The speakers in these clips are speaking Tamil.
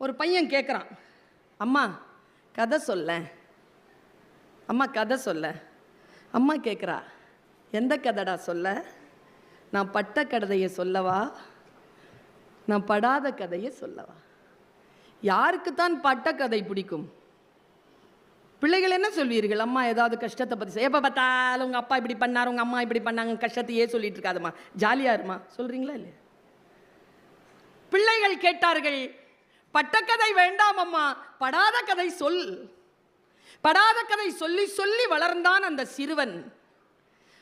ஒரு பையன் கேட்குறான் அம்மா கதை சொல்ல. அம்மா கதை சொல்ல. அம்மா கேட்குறா எந்த கதைடா சொல்ல? நான் பட்ட கதையை சொல்லவா? நான் படாத கதையை சொல்லவா? யாருக்குத்தான் பட்ட கதை பிடிக்கும்? பிள்ளைகள் என்ன சொல்வீர்கள்? அம்மா ஏதாவது கஷ்டத்தை பற்றி எப்போ பார்த்தாலும் உங்கள் அப்பா இப்படி பண்ணார் உங்கள் அம்மா இப்படி பண்ணாங்க கஷ்டத்தையே சொல்லிட்டு இருக்காதம்மா. ஜாலியாக இருமா? சொல்கிறீங்களா இல்லையா? பிள்ளைகள் கேட்டார்கள் பட்டக்கதை வேண்டாம் அம்மா. படாத கதை சொல். படாத கதை சொல்லி சொல்லி வளர்ந்தான் அந்த சிறுவன்.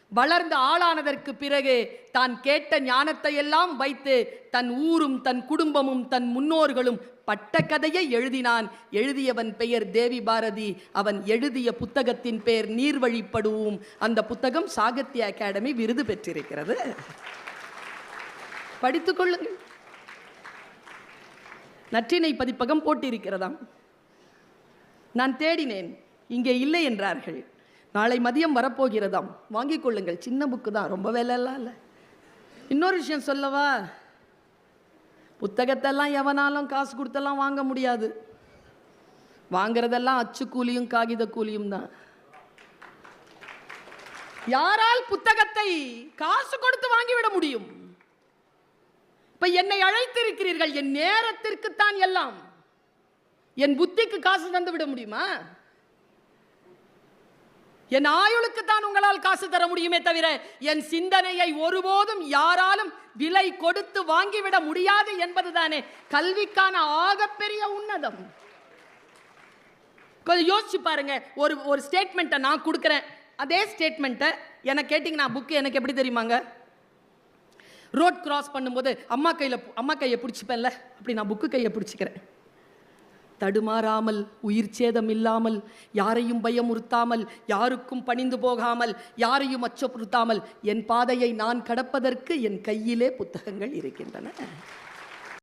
வளர்ந்து ஆளானதற்கு பிறகு தான் கேட்ட ஞானத்தை எல்லாம் வைத்து தன் ஊரும் தன் குடும்பமும் தன் முன்னோர்களும் பட்ட கதையை எழுதினான். எழுதியவன் பெயர் தேவி பாரதி அவன் எழுதிய புத்தகத்தின் பெயர் நீர்வழிப்படுவோம். அந்த புத்தகம் சாகித்ய அகாடமி விருது பெற்றிருக்கிறது. படித்துக்கொள்ளுங்கள் நற்றினை பதிப்பகம் போட்டிருக்கிறதாம். நான் தேடினேன் இங்கே இல்லை என்றார்கள். நாளை மதியம் வரப்போகிறதாம். வாங்கிக் கொள்ளுங்கள் சின்ன புக்கு தான் ரொம்ப வேலையெல்லாம் இல்லை. இன்னொரு விஷயம் சொல்லவா? புத்தகத்தெல்லாம் எவனாலும் காசு கொடுத்தெல்லாம் வாங்க முடியாது. வாங்குறதெல்லாம் அச்சு கூலியும் காகித கூலியும் தான். யாரால் புத்தகத்தை காசு கொடுத்து வாங்கிவிட முடியும்? இப்ப என்னை அழைத்திருக்கிறீர்கள். என் நேரத்திற்குத்தான் எல்லாம். என் புத்திக்கு காசு தந்து விட முடியுமா? என் ஆயுளுக்கு தான் உங்களால் காசு தர முடியுமே தவிர என் சிந்தனையை ஒருபோதும் யாராலும் விலை கொடுத்து வாங்கிவிட முடியாது என்பதுதானே கல்விக்கான ஆகப்பெரிய உன்னதம். கொஞ்சம் யோசிச்சு பாருங்க. ஒரு ஒரு ஸ்டேட்மெண்ட்டை நான் கொடுக்குறேன். அதே ஸ்டேட்மெண்ட்டை என்னை கேட்டிங்கன்னா புக்கு எனக்கு எப்படி தெரியுமாங்க? ரோட் கிராஸ் பண்ணும்போது அம்மா கையில் அம்மா கையை பிடிச்சிப்பேன்ல? அப்படி நான் புக்கு கையை பிடிச்சிக்கிறேன். தடுமாறாமல் உயிர் சேதம் இல்லாமல் யாரையும் பயமுறுத்தாமல் யாருக்கும் பணிந்து போகாமல் யாரையும் அச்சப்படுத்தாமல் என் பாதையை நான் கடப்பதற்கு என் கையிலே புத்தகங்கள் இருக்கின்றன.